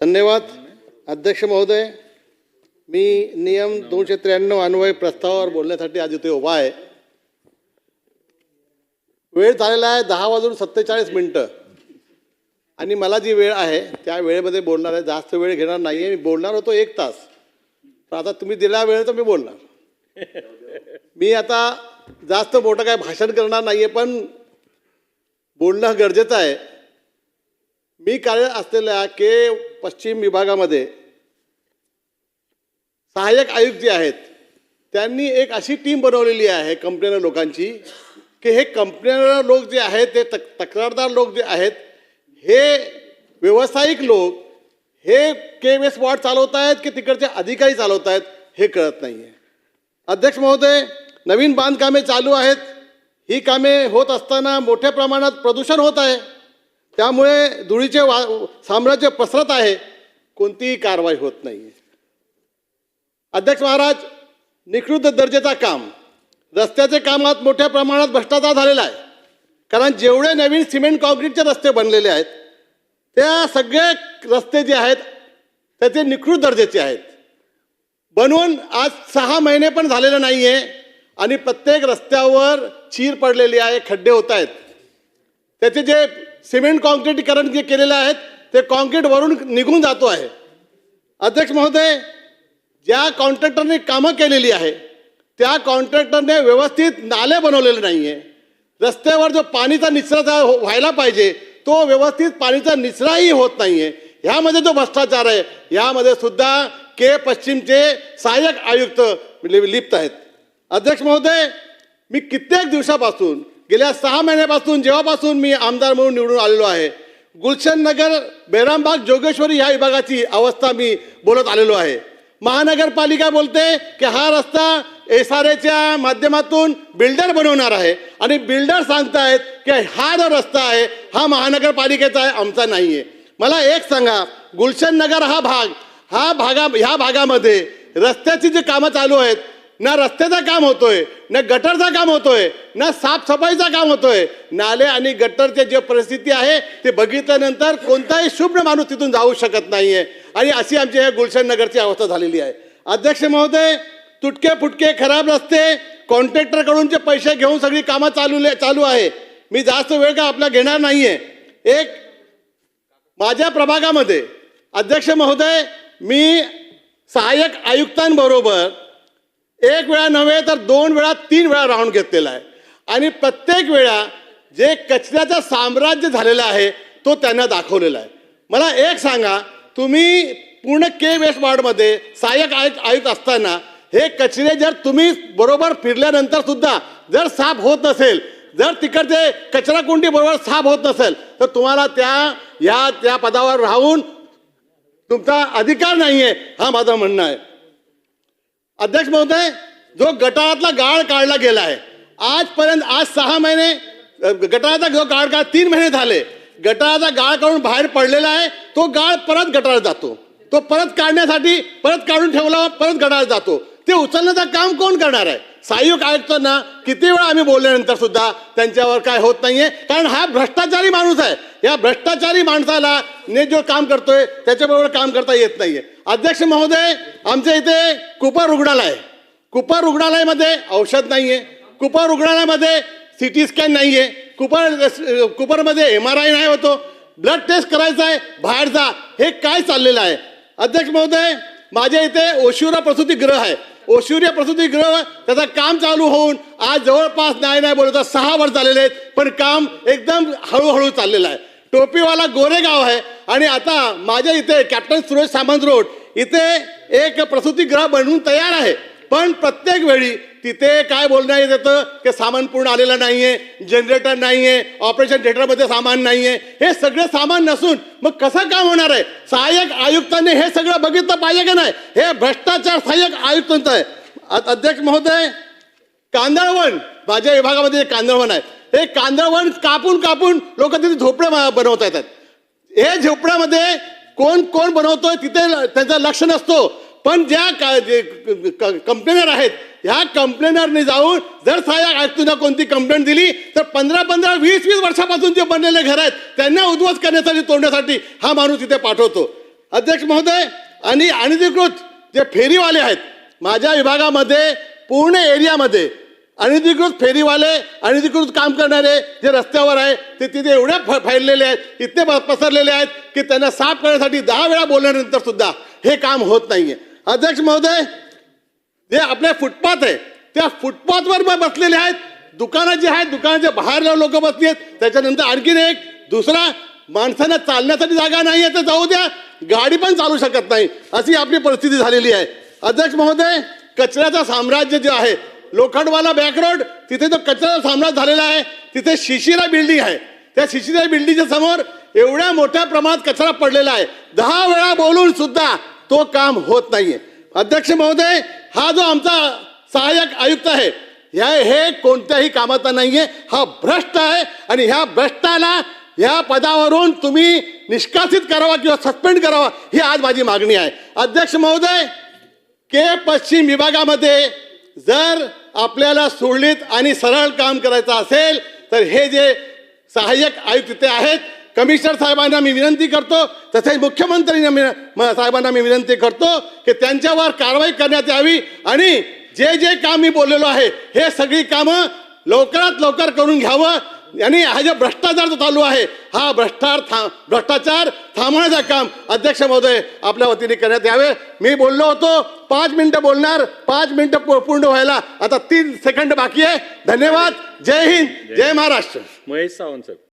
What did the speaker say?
धन्यवाद. अध्यक्ष महोदय मी नियम दोनशे त्र्याण्णव अन्वय प्रस्तावावर बोलण्यासाठी आज इथे उभा आहे. वेळ झालेला आहे दहा वाजून सत्तेचाळीस मिनटं. आणि मला जी वेळ आहे त्या वेळेमध्ये बोलणार आहे. जास्त वेळ घेणार नाही आहे मी बोलणार होतो एक तास. पण आता तुम्ही दिला वेळ तर मी बोलणार. मी आता जास्त मोठं काय भाषण करणार नाही आहे पण बोलणं गरजेचं आहे. मी कार्यरत असलेल्या के पश्चिम विभागामध्ये सहाय्यक आयुक्त जे आहेत त्यांनी एक अशी टीम बनवलेली आहे कंप्लेनर लोकांची की हे कंप्लेनर लोक जे आहेत ते तक तक्रारदार लोक जे आहेत हे व्यावसायिक लोक हे के वेस वॉर्ड चालवत आहेत की तिकडचे अधिकारी चालवत आहेत हे कळत नाही आहे अध्यक्ष महोदय नवीन बांधकामे चालू आहेत. ही कामे होत असताना मोठ्या प्रमाणात प्रदूषण होत आहे. त्यामुळे धुळीचे वा साम्राज्य पसरत आहे. कोणतीही कारवाई होत नाही. आहे अध्यक्ष महाराज निकृत दर्जाचा काम. रस्त्याचे कामात मोठ्या प्रमाणात भ्रष्टाचार झालेला आहे. कारण जेवढे नवीन सिमेंट कॉन्क्रीटचे रस्ते बनलेले आहेत त्या सगळे रस्ते जे आहेत त्याचे निकृत दर्जाचे आहेत. बनवून आज सहा महिने पण झालेले नाही आहे आणि प्रत्येक रस्त्यावर चीर पडलेली आहे खड्डे होत आहेत. त्याचे जे सिमेंट कॉन्क्रीटीकरण जे केलेलं आहेत ते कॉन्क्रीट वरून निघून जातो आहे. अध्यक्ष महोदय ज्या कॉन्ट्रॅक्टरने कामं केलेली आहे त्या कॉन्ट्रॅक्टरने व्यवस्थित नाले बनवलेले नाही आहे रस्त्यावर जो पाणीचा निचरा हो-, व्हायला पाहिजे तो व्यवस्थित पाणीचा निचराही होत नाही आहे ह्यामध्ये जो भ्रष्टाचार आहे ह्यामध्ये सुद्धा के पश्चिमचे सहाय्यक आयुक्त लि- लिप्त आहेत. अध्यक्ष महोदय मी कित्येक दिवसापासून गेल्या सहा महिन्यापासून जेव्हापासून मी आमदार म्हणून निवडून आलेलो आहे गुलशन नगर बेरामबाग जोगेश्वरी ह्या विभागाची अवस्था मी बोलत आलेलो आहे. महानगरपालिका बोलते की हा रस्ता एस आर एच्या माध्यमातून बिल्डर बनवणार आहे आणि बिल्डर सांगतायत की हा जो रस्ता आहे हा महानगरपालिकेचा आहे आमचा नाही आहे मला एक सांगा गुलशन नगर हा भाग हा भागा ह्या भागामध्ये रस्त्याची जी कामं चालू आहेत ना रस्त्याचं काम होतोय ना गटरचं काम होतोय ना साफसफाईचं काम होतोय. नाले आणि गटरचे जे परिस्थिती आहे ते बघितल्यानंतर कोणताही शुभ्र माणूस तिथून जाऊ शकत नाही आहे आणि अशी आमची ह्या गुलशन नगरची अवस्था झालेली आहे. अध्यक्ष महोदय तुटके फुटके खराब रस्ते कॉन्ट्रॅक्टरकडून जे पैसे घेऊन सगळी कामं चालू चालू आहे. मी जास्त वेळ का आपला घेणार नाही आहे एक माझ्या प्रभागामध्ये अध्यक्ष महोदय मी सहाय्यक आयुक्तांबरोबर एक वेळा नव्हे तर दोन वेळा तीन वेळा राऊंड घेतलेला आहे. आणि प्रत्येक वेळा जे कचऱ्याचं साम्राज्य झालेलं आहे तो त्यांना दाखवलेला आहे. मला एक सांगा तुम्ही पूर्ण के वेस्ट वार्डमध्ये सहाय्यक आयुक्त आयुक्त असताना हे कचरे जर तुम्ही बरोबर फिरल्यानंतर सुद्धा जर साफ होत नसेल जर तिकडचे कचरा कुंडी बरोबर साफ होत नसेल तर तुम्हाला त्या या त्या पदावर राहून तुमचा अधिकार नाही आहे हा माझं म्हणणं आहे. अध्यक्ष महोदय जो गटारातला गाळ काढला गेला आहे आजपर्यंत आज सहा महिने गटाराचा जो गाळ काढ तीन महिने झाले. गटाराचा गाळ काढून बाहेर पडलेला आहे तो गाळ परत गटारात जातो. तो परत काढण्यासाठी परत काढून ठेवला परत गटारात जातो. ते उचलण्याचं काम कोण करणार आहे? सहाय्यक आयुक्तांना किती वेळा आम्ही बोलल्यानंतर सुद्धा त्यांच्यावर काय होत नाहीये? कारण हा भ्रष्टाचारी माणूस आहे. या भ्रष्टाचारी माणसाला ने जो काम करतोय त्याच्याबरोबर काम करता येत नाहीये. अध्यक्ष महोदय आमच्या इथे कुपर रुग्णालय आहे. कुपर रुग्णालयामध्ये औषध नाहीये. कुपर रुग्णालयामध्ये सिटी स्कॅन नाहीये. कुपर कुपरमध्ये एम आर आय नाही होतो. ब्लड टेस्ट करायचा आहे बाहेरचा हे काय चाललेलं आहे? अध्यक्ष महोदय माझ्या इथे ओशिवरा प्रसूतीगृह आहे. ओशिवरा प्रसूतीगृह त्याचं काम चालू होऊन आज जवळपास नाही नाही बोलत सहा वर्ष झालेले आहेत पण काम एकदम हळूहळू चाललेलं आहे. टोपीवाला गोरेगाव आहे आणि आता माझ्या इथे कॅप्टन सुरेश सामंत रोड इथे एक प्रसूतीगृह बनवून तयार आहे. पण प्रत्येक वेळी तिथे काय बोलण्यात येतं की सामान पूर्ण आलेलं नाही आहे जनरेटर नाही आहे ऑपरेशन थिएटरमध्ये सामान नाही आहे हे सगळं सामान नसून मग कसं काम होणार आहे? सहाय्यक आयुक्तांनी हे सगळं बघितलं पाहिजे का नाही? हे भ्रष्टाचार सहाय्यक आयुक्तांचं आहे. अध्यक्ष महोदय कांदळवन माझ्या विभागामध्ये कांदळवन आहे. हे कांदळवन कापून कापून लोक तिथे झोपडे बनवता येतात. हे झोपड्यामध्ये कोण कोण बनवतोय तिथे त्यांचं लक्ष नसतो. पण ज्या का- जे क- कंप्लेनर आहेत ह्या कंप्लेनरने जाऊन जर सहाय्यक आयुक्तांना कोणती कंप्लेंट दिली तर पंधरा पंधरा वीस वीस वर्षापासून जे बनलेले घर आहेत त्यांना उद्ध्वस्त करण्यासाठी तोडण्यासाठी हा माणूस इथे पाठवतो. अध्यक्ष महोदय आणि अनधिकृत जे फेरीवाले आहेत माझ्या विभागामध्ये पूर्ण एरियामध्ये अनधिकृत फेरीवाले अनधिकृत काम करणारे जे रस्त्यावर आहे ते तिथे एवढ्या फ- फैललेले आहेत इतके पसरलेले आहेत की त्यांना साफ करण्यासाठी दहा वेळा बोलल्यानंतर सुद्धा हे काम होत नाही आहे अध्यक्ष महोदय जे आपल्या फुटपाथ आहे. त्या फुटपाथवर ब- बसलेले आहेत. दुकानं जी आहेत दुकानाच्या बाहेर लोक बसली आहेत. त्याच्यानंतर आणखीन एक दुसरा माणसांना चालण्यासाठी जागा नाही आहे तर जाऊ द्या. गाडी पण चालू शकत नाही. अशी आपली परिस्थिती झालेली आहे. अध्यक्ष महोदय कचऱ्याचं साम्राज्य जे आहे लोखंडवाला बॅक रोड तिथे तो कचऱ्याचा साम्राज्य झालेला आहे. तिथे शिशिरा बिल्डिंग आहे. त्या शिशिरा बिल्डिंगच्या समोर एवढ्या मोठ्या प्रमाणात कचरा पडलेला आहे. दहा वेळा बोलून सुद्धा तो काम होत नाहीये. अध्यक्ष महोदय हा जो आमचा सहाय्यक आयुक्त आहे ह्या हे कोणत्याही कामाचा नाही आहे हा भ्रष्ट आहे आणि ह्या भ्रष्टाला ह्या पदावरून तुम्ही निष्कासित करावा किंवा सस्पेंड करावा ही आज माझी मागणी आहे. अध्यक्ष महोदय के पश्चिम विभागामध्ये जर आपल्याला सुरळीत आणि सरळ काम करायचं असेल तर हे जे सहाय्यक आयुक्त तिथे आहेत कमिशनर साहेबांना मी विनंती करतो तसेच मुख्यमंत्र्यांना मी साहेबांना मी विनंती करतो की त्यांच्यावर कारवाई करण्यात यावी आणि जे जे काम मी बोललेलो आहे हे सगळी कामं लवकरात लवकर करून घ्यावं. आणि हा जो भ्रष्टाचार जो चालू आहे हा भ्रष्टाचार था भ्रष्टाचार थांबवण्याचं काम अध्यक्ष महोदय आपल्या वतीने करण्यात यावे. मी बोललो होतो पाच मिनिटं बोलणार पाच मिनिटं पूर्ण व्हायला. आता तीन सेकंड बाकी आहे. धन्यवाद. जय हिंद. जय महाराष्ट्र. महेश सावंत साहेब